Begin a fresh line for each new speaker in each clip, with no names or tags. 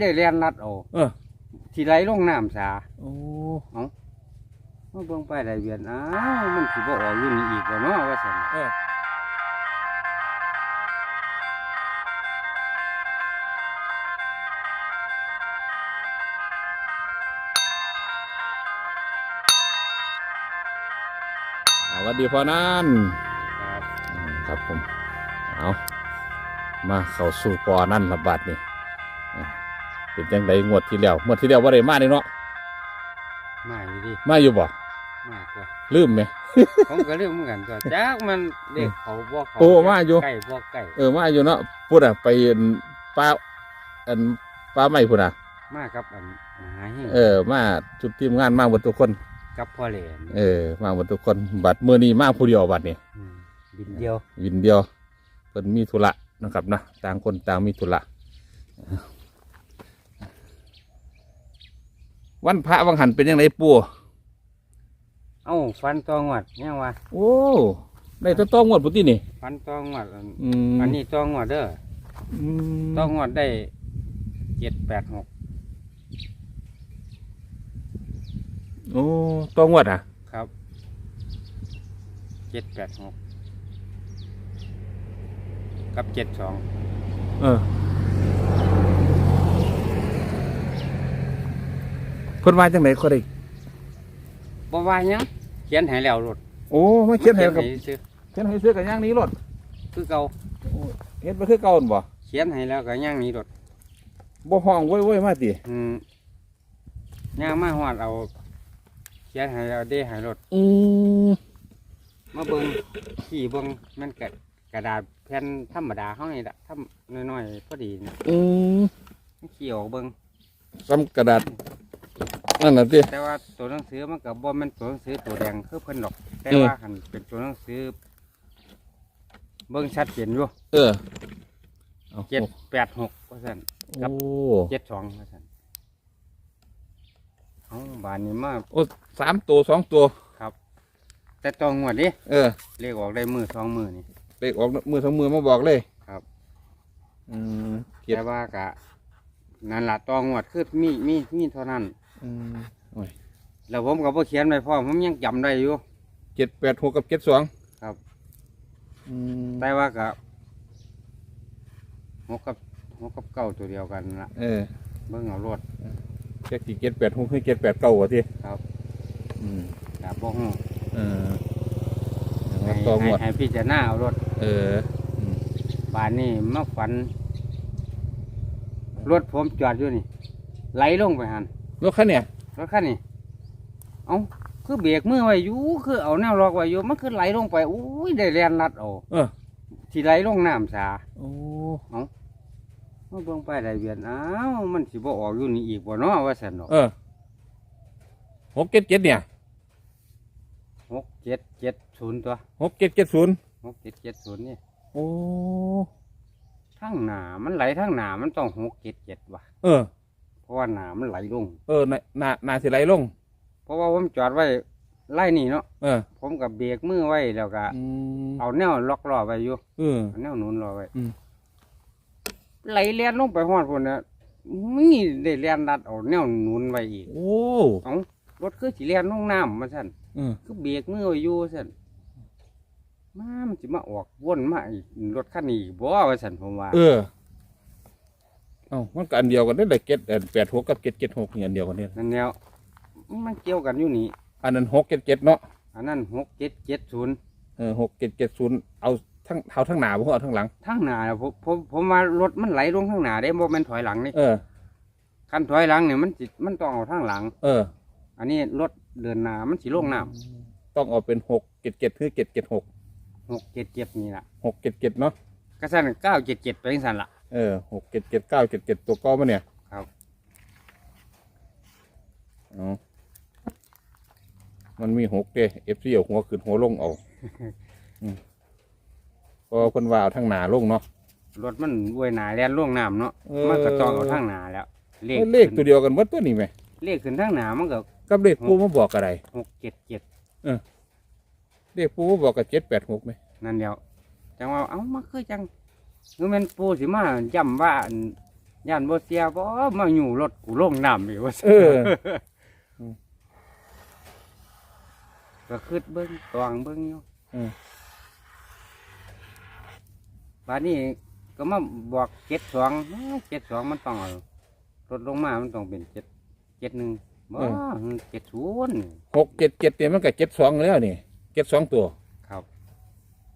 ได้เรียนรัดเอา
เออ
ที่ไหลลงน้ำสา
โอ้
มาเบิ่งไปได้เวียนอ้าวมันสิบ่ออกอยู่นี่อีกบ่เนาะว่าซั่น
เออเอาสวัสดีพ่อนั่น
ครับ
อืมครับผมเอามาเข้าสู่ปอนั่นระบาดนี่เอ้ย เป็นจังไดงวดที่แล้วงวดที่แล้วว่าได้มาเนี่ยเนาะ
มาอยู่ดิ
มาอยู่บ่
มาตัว
ลืมไหม
ผมก็เรื่องเหมือนกันตัวจักมันเด็กเขาบ่เขา
โอ้มาอยู่
ใกล้บ่ใกล้
เออมาอยู่เนาะพูดอะไปอันป้าอันป้าไม่พูดอะ
มากับอันหาให้
เออ มาชุดทีมงานมาหมดทุกคน
กับพ่อเหลน
เออ มาหมดทุกคนบัตรมือนี้มาผู้เดียวบัตรนี่
มบินเดียว
วินเดียวเพิ่นมีธุระนะครับนะต่างคนต่างมีธุระ วันพระวังหันเป็นยังไงปู่
เอ้าฟันตองวดยังว่า
โอ้ได้ตัวต้องงวดปุตินี่
ฟันตองวดอัน
อืม
อันนี้ตองวดเด้อ
อืม
ตองวดได้เจ็ดแปดหก
โอ้ต้องงวดอะ
ครับเจ็ดแปดหกกับเจ็ดสอง
เออ เพิ่นว่าจังไหนเขาได้
บ่ว่าหยังเขียนให้แล้วรถ
โอ้มาเขียนให้กับ
ซื้อ
เขียนให้เสื้อกับย่างหนี้รถ
คือเก่า
เฮ็ดมาคือเก่าหั่นบ่
เขียนให้แล้วก็ย่างหนี้รถ
บ่ห้องโว้ยโว้ยมาติ
อืมย่างมาหอดเอา เขียนให้แล้วเด้ให้รถ
อืม
มาเบิ่งขี่เบิ่งมันกระกระดาษแผ่นธรรมดาเฮานี่ล่ะทำน้อยๆพอดีนะ
อืม
ขี่ออกเบิ่ง
ซ้ำกระดาษ นั่นน่ะติ
แต่ว่าตัวหนังสือมันก็บ่แม่นตัวหนังสือตัวแดงคือเพิ่นดอก แต่
เออ
ว่าหันเป็นตัวหนังสือ เบิ่งชัดเจนอยู่
เออเอา
เจ็ดแปดหกว่าซั่น ครับ
โอ้
เจ็ดสองว่าซั่นเอาบานนี้มา
โอ้สามตัวสองตัว
แต่ตองงวดดิ
เออ
เลขออกได้มือสองมือนี่
เลขออกมือสองมือมาบอกเลย
ครับ
อืมเจ็ด
แต่ว่ากะนั่นล่ะตองงวดคือมีมีมีเท่านั้น
อืมโอ้ย
แล้วผมก็บ่เขียนไว้พร้อมผมยังจำได้อยู่
เจ็ดแปดหกกับเจ็ดสอง
ครับ
อืม
แต่ว่าก็หกกับหกกับเก้าตัวเดียวกันละ
เออ
เบิ่งเอารถ
เจ็ดสี่เจ็ดแปดหกคือเจ็ดแปดเก้าวะที
ครับ
อืม
ดาบบ่ฮู้
เออ
ให้
ต่อหม
ให้
วด
ให้พิจารณาเอารถ
เอออืม
บานนี้มาฝันรถผมจอดอยู่นี่ ไหลลงไปหัน
รถคันเนี่ย
รถคันนี้เอาคือเบรกมือไว้อยู่คือเอาแนวล็อกไว้อยู่มันคือไหลลงไปอุ้ยได้แรงรัดเอา
เออ
ที่ไหลลงน้ำสา
โอ้
มาเบิ่งไปได้เวียนอ้าวมันสิบ่ออกอยู่นี่อีกบ่เนาะว่าซั่นเนาะ
เออหกเจ็ดเจ็ดเนี่ย
หกเจ็ดเจ็ดศูนย์ตัว
หกเจ็ดเจ็ดศูนย์
หกเจ็ดเจ็ดศูนย์นี่
โอ้
ทั้งหนามันไหลทั้งหนามันต้องหกเจ็ดเจ็ดว่ะ
เออ
เพ ราะว่าหนามันไหลลง
เออน่าน่าน่าสิไหลลง
เพราะว่าผมจอดไว้ไล่นี่เนาะ
เออ
ผมกับเบรกมือไว้แล้วก็
อืม
เอาแนวล็อกล้อไว้อยู่
เออ
เอาแนวหนุนล้อไว้
อืม
ไหลเลียนลงไปหอดพุ่นน่ะมีได้เลียนรัดเอาแนวหนุนไว้อีก
โอ้
เอารถคือสิเลียนลงน้ำมาสั่น
เออ
คือเบรกมือไว้อยู่สั่นมามันสิมาออกวนมาอีกรถคันนี้อีกบ่ว่าสั่นผมว่า
เออ เอ้ามันก็อันเดียวกันได้เลยเจ็ดแปดหกกับเจ็ดเจ็ดหกนี่อันเดียวกันเนี่ย
นั่นแนวมันเกี่ยวกันอยู่นี่
อันนั้นหกเจ็ดเจ็ดเนาะ
อันนั้นหกเจ็ดเจ็ดศูนย์
เออหกเจ็ดเจ็ดศูนย์เอาทั้งเอาทั้งหนาบ่เอาทั้งหลัง
ทั้งหน้าน่ะผมผมผมว่ารถมันไหลลงทั้งหน้าได้บ่แม่นถอยหลังนี่
เออ
คันถอยหลังเนี่ยมันสิมันต้องเอาทั้งหลัง
เออ
อันนี้รถเดินหน้ามันสิลงน้
ต้องเอาเป็นหกเจ็ดเจ็ดคือเจ็ดเจ็ดหกำ
หกเจ็ดเจ็ดนี่ล่ะ
หกเจ็ดเจ็ดเนาะ
ก็สั่นเก้าเจ็ดเจ็ดไปจังสั่นล่ะ
เออหกเจ็ดเจ็ดเก้าเจ็ดเจ็ดตัวก้อมาเนี่ย
ครับ
อ๋อมันมีหกเด้เอฟซีเอาหัวขึ้นหัวลงเอาอืมเพอคนว่าเอาทั้งหนาลงเนาะ
รถมันอวยหนาแล่นล่วงน้ำเนาะ
เออ
มันก็ต้องเอาทั้งหน้าแล้วเลข
เลขตัวเดียวกันหมดตัวนี้ไหม
เลขขึ้นทั้งหน้ามันก็
กับเลขปูมาบอกอะไร
หกเจ็ดเจ็ด
เลขปูมาบอกกับเจ็ดแปดหกไหม
นั่นเดียว จังว่าเอ้ามาคือจังคือแม่นปูสิมาย้ำว่าอันย่านบ่เสียบ่มาอยู่รถกูลงน้ำอีกว่าซั่น
เออ
ก็คิดเบิ่งตวงเบิ่งอยู่
อืม
บัดนี้ก็มาบอกเจ็ดสองเจ็ดสองมันต้องเอาลดลงมา มันต้องเป็นเจ็ดเจ็ดหนึ่งบ่เจ็ดศูนย์
หกเจ็ดเจ็ดเนี่ยมันก็เจ็ดสองแล้วนี่เจ็ดสองตัว
ครับ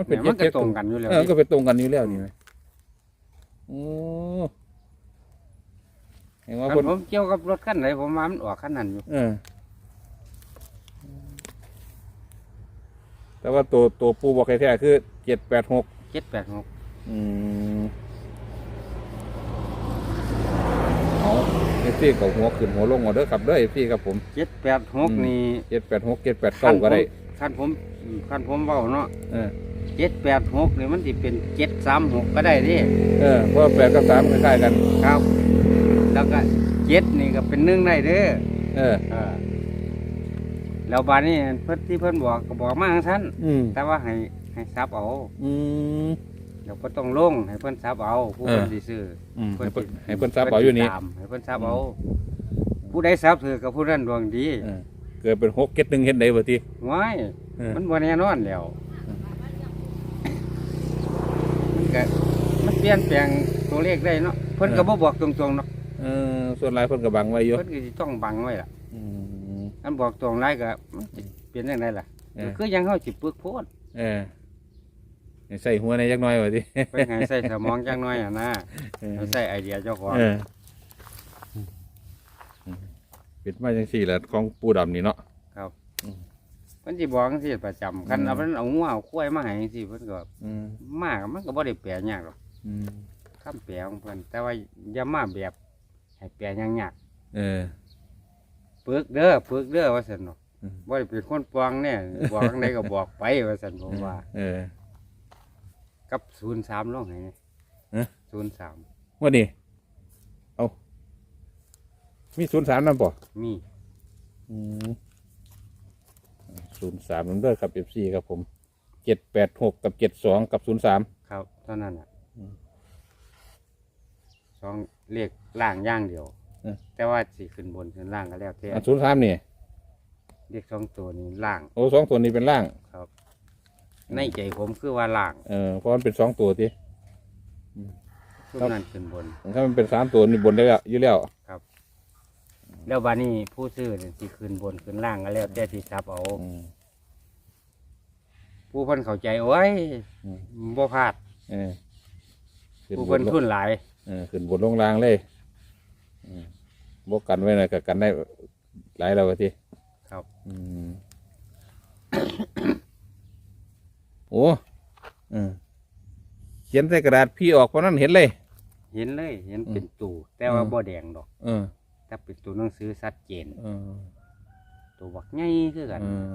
มันเป็น
เนี่ย
เจ็
มั
ด
นก็
เจ็ด
ตรงกันอยู่แล้ว
เออก็เป็นตรงกันอยู่แล้วนี่ไหมโอ้เห็นว่า
คั
คนน
ผมเกี่ยวกับรถคันไหนผมว่ามันออกคันนั้นอยู่
เออ แต่ว่าตัวตัวปูบอกแท้ๆคือเจ็ดแปดหก
เจ็ดแปดหก
อืมเอาเอฟซีกับหัวขึ้นหัวลงเอาเด้อครับเด้อเอฟซีครับผม
เจ็ดแปดหก
อืม
นี่
เจ็ดแปดหกเจ็ดแปดเก้าก็ได้
คันผมคันผมเว้าเนาะ
เออ
เจ็ดแปดหกนี่มันสิเป็นเจ็ดสามหกก็ได้ดิ
เออเพราะว่าแปดกับสามคล้ายๆกัน
ครับ แล้วก็เจ็ดนี่ก็เป็นหนึ่งได้เด้อ
เออ
เออแล้วบานนี้เพิ่นที่เพิ่นบอกก็บอกมาจังซั่น
อืม
แต่ว่าให้ให้ซับเอา
อืม
เดี๋ยวก็ต้องลงให้เพิ่นซับเอาผู้
เออ
เพิ่นสิซื้อ
อืมให้เพิ่น
สิ
ให้เพิ่นทราบเอาอยู่นี่
ตามให้เพิ่นซับเอาผู้ใดซับถือกับผู้นั้นดวงดี
เออเกิดเป็นหกเก็ดหนึ่งเห็นได้บ่ที
ว้าย
เออ
มันบ่แน่นอนแล้วมัน ก็มันเปลี่ยนแปลงตัวเลขได้เนาะเพิ่นก็บ่บอกตรงๆเนาะ
เออส่วนหลายเพิ่นก็บังไว้อยู่
เพิ่นก็สิต้องบังไว้ล่ะ
อืม
อันบอกตรงไรก็มันสิเปลี่ยนจังไดล่ะ
เออ
คือยังเฮาสิปึกโพด
เออให้ใส่หัวในจักหน่อยบ่ที
ไปให้ใส่สมองจังน้อยอะนะ
เออ
ให้ใส่ไอเดียเจ้าของ
เออปิดมาจังสี่แหละของปูดำนี่เนาะ
เพิ่นสิบอกจังซี่ประจำคัน
อืม
เอาเพิ่นเอางัวเอาควายมาให้จังซี่เพิ่นก็
อืม
มากมันก็บ่ได้แปลยากหรอก
อืม
คำแปลของเพิ่นแต่ว่าอย่ามาแบบให้แปลยากยาก
เออ
ๆปึกเด้อปึกเด้อว่าซั่นเนาะ
อืม
บ่ได้เป็นคนปองเนี่ย บอกจังไดก็บอกไปว่าซั่นผมว่า
เออ
กับ03ลงให้นี่
เอ๊ะ
03
ว่านี่เอามีศูนย์สามนั่นป่ะ
มี
ศูนย์สามนั่นเด้อครับเอฟซีครับผมเจ็ดแปดหกกับเจ็ดสองกับศูนย์สาม
ครับเท่านั้นน่ะ
อืม
สองเลขล่างอย่างเดียว
เออ
แต่ว่าสิขึ้นบนขึ้นล่างก็แล้วแต่
อันศูนย์สามนี่
เลขสองตัวนี้ล่าง
โอ้สองตัวนี้เป็นล่าง
ครับ ในใจผมคือว่าล่าง
เออเพราะมันเป็นสองตัวที
ทุกนั้นขึ้นบน
ถ้ามันเป็นสามตัวนี่บนได้แล้วอยู่แล้ว
แล้วบานี้ผู้ซื้อนี่สิขึ้นบนขึ้นล่างก็แล้วแต่ที่ซับเอา
อืม
ผู้เพิ่นเข้าใจโอ้ย
อืม
บ่พลาด
เออขึ้น
ผู้
บ
เพิ่
น
น
ลง
ทุนหลาย
เออขึ้นบนลงล่างเลยอืมบกกันไว้หน่อยกับกันได้หลายแล้วที
ครับ
อืมโอ้เออเขียนใส่กระดาษพี่ออกเพราะนั้นเห็นเลย
เห็นเลย เห็น
อืม
เป็นตู่แต่ว่า
อืม
บ่แดงดอก
เออ
ถ้าเป็นตัวหนังสือชัดเจน
เออ
ตัวบักใหญ่คือกัน
เออ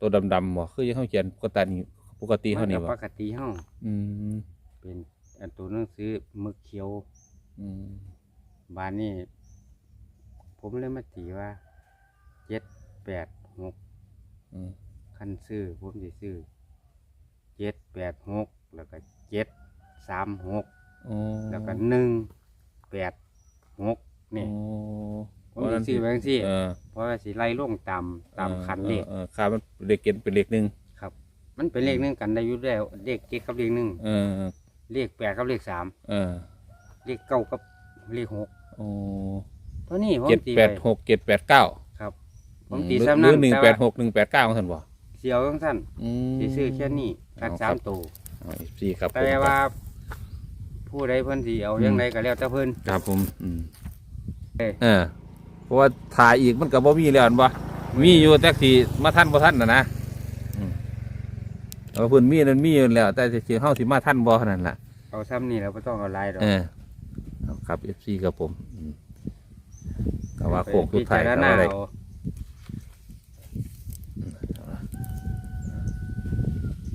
ตัวดำๆบ่คือยังเขาเขียนปกตินี่ปกติ
มั
เท่านนี้
ก็
บ่
ปกติเฮา
อืม
เป็นอันตัวหนังสือมึกเขียว
อืม
บานนี้ ผมเลยมาตีว่าเจ็ดแปดหก
อืม
คันซื้อผมสิซื้อเจ็ดแปดหกแล้วก็เจ็ดสามหก
โอ้
แล้วก็หนึ่งแปดหกนี่
โอ้
ผมสิซื้อไว้จังซี่
เออ
เพราะว่าสิไล่ลงตามตามคันเลข
ออออค่ามันเลขเกณฑ์เป็นเลขหนึ่ง
ครับมันเป็นเลขหนึ่งกันได้อยู่แล้วเลขเจ็ดกับเลขหนึ่ง
เออ
เลขแปดกับเลขสาม
เออ
เลขเก้ากับเลขหก
โอ้
เท่านี้ผม
เจ็ด
ตี
แป
ไป
ดหกเจ็ดแปดเก้า
ครับผมตี
หรือ
ซ้ำ
ห
นั่
รื
น
อหนึ่ง
แต่
แป
ว่า
ดหกหนึ่งแปดเก้าของท่านบ่
เสียวทั้งสั้น
อืม
สิซื้อแค่นี้กัน
เอา
สา
ครั
ม
บ
ตัว
เอาสี่ครับผม
แต่ว่า ผู้ใดเพิ่นสิเอา
อืม
ยังไงก็แล้วแต่เพิ่น
ครับผมอืม
เอ้ย
เออ เพราะว่าถ่ายอีกมันก็บ่มีแล้วอันบ่มีอยู่แต่ที่มาท่านบ่ท่านน่ะนะอืมเอาเพิ่นมีนั่นมีอยู่แล้ว แต่สิเฮาสิมาท่านบ่เท่านั้นล่ะ
เอาซ้ำนี่เราไม่ต้องเอาหลายดอก
เออเอาครับ FC ครับผมอืมก็ว่าโคกสุดท้าย
พิ
ก็
จารณา
ว่าได้
เอา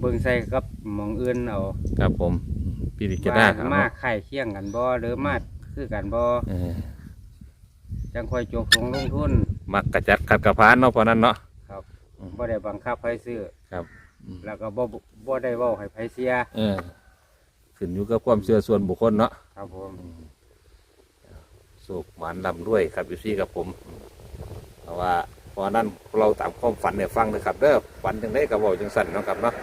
เบิ่งใส่กับหมองอื่นเอา
ครับผมอืมพี่ดิจา
ว่า
ครับ
มาไข่เคียงกันบ่หรือมาคือกันบ่
เออ
จังค่อยจกลงลงทุน
มักกระจัดขัดกระพานเนาะเพราะนั้นเนาะ
ครับ
อืม
บ่ได้บังคับให้ซื้อ
ครับอืม
แล้วก็บ่บ่ได้เว้าให้ไผเสีย
เออขึ้นอยู่กับความเชื่อส่วนบุคคลเนาะ
ครับผม
สุกหมานลำด้วยครับอยู่ซี่ครับผมเพราะว่าเพอนั้นเราตามความฝันเนี่ยฟังนะครับเด้อฝันจังได้กับบอกจังสั่นเนาะครับเนาะ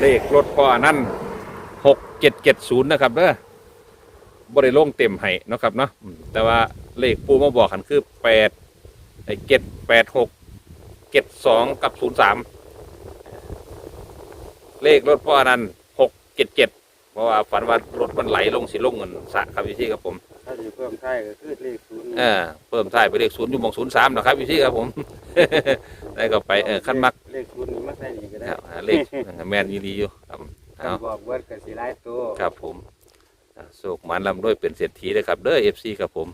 เลขรถพ่อนั้นหกเจ็ดเจ็ดศูนย์นะครับเด้อ บริโลงเต็มให้เนาะครับเนาะอืมแต่ว่าเลขปูมาบอกกันคือแปดไอ้เจ็ดแปดหกเจ็ดสองกับศูนย์สามเลขรถพ่อนั้นหกเจ็ดเจ็ดเพราะว่าฝันว่ารถมันไหลลงสิลงเงินสระครับพี่ที่ครับผม
ถ้าจะเพิ่มท้ายก็คือเลขศูนย์
เออเพิ่มท้ายไปเลขศูนย์อยู่หมองศูนย์สามนะครับพี่ที่ครับผม ได้ก็ไปเออขั้นมัก
เลขศูนย์นี่มาใส่นี่ก็ได้
ครับหาเลขแมนยีดีอยู่ครับ
คัน
เอา
บอกเบิดก็สิหลายตัว
ครับผมอะ โศกหมานลำด้วยเป็นเศรษฐีเลยครับเด้อเอฟซีครับผม